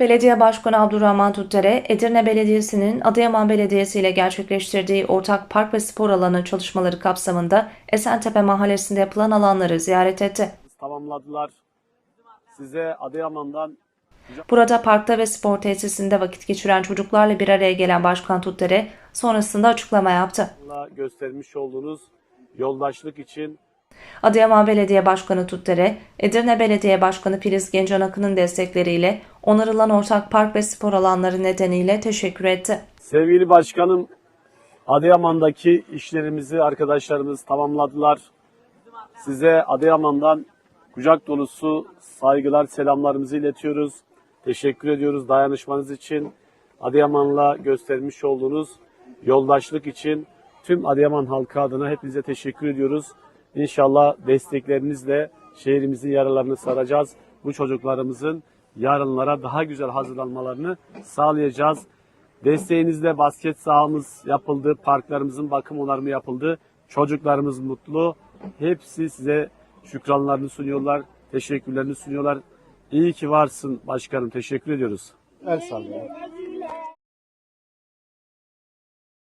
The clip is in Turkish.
Belediye Başkanı Abdurrahman Tuttere, Edirne Belediyesi'nin Adıyaman Belediyesi ile gerçekleştirdiği ortak park ve spor alanı çalışmaları kapsamında Esentepe Mahallesi'nde yapılan alanları ziyaret etti. tamamladılar. Size Adıyaman'dan Burada parkta ve spor tesisinde vakit geçiren çocuklarla bir araya gelen Başkan Tuttere sonrasında açıklama yaptı. göstermiş olduğunuz yoldaşlık için Adıyaman Belediye Başkanı Tuttere, Edirne Belediye Başkanı Filiz Gencan Akın'ın destekleriyle onarılan ortak park ve spor alanları nedeniyle teşekkür etti. sevgili başkanım Adıyaman'daki işlerimizi arkadaşlarımız tamamladılar. Size Adıyaman'dan kucak dolusu saygılar, selamlarımızı iletiyoruz. Teşekkür ediyoruz dayanışmanız için. Adıyaman'la göstermiş olduğunuz yoldaşlık için tüm Adıyaman halkı adına hepinize teşekkür ediyoruz. İnşallah desteklerinizle şehrimizin yaralarını saracağız. Bu çocuklarımızın yarınlara daha güzel hazırlanmalarını sağlayacağız. Desteğinizle basket sahamız yapıldı, parklarımızın bakım onarımı yapıldı. Çocuklarımız mutlu. Hepsi size şükranlarını sunuyorlar, teşekkürlerini sunuyorlar. İyi ki varsın başkanım. Teşekkür ediyoruz. El sallıyor.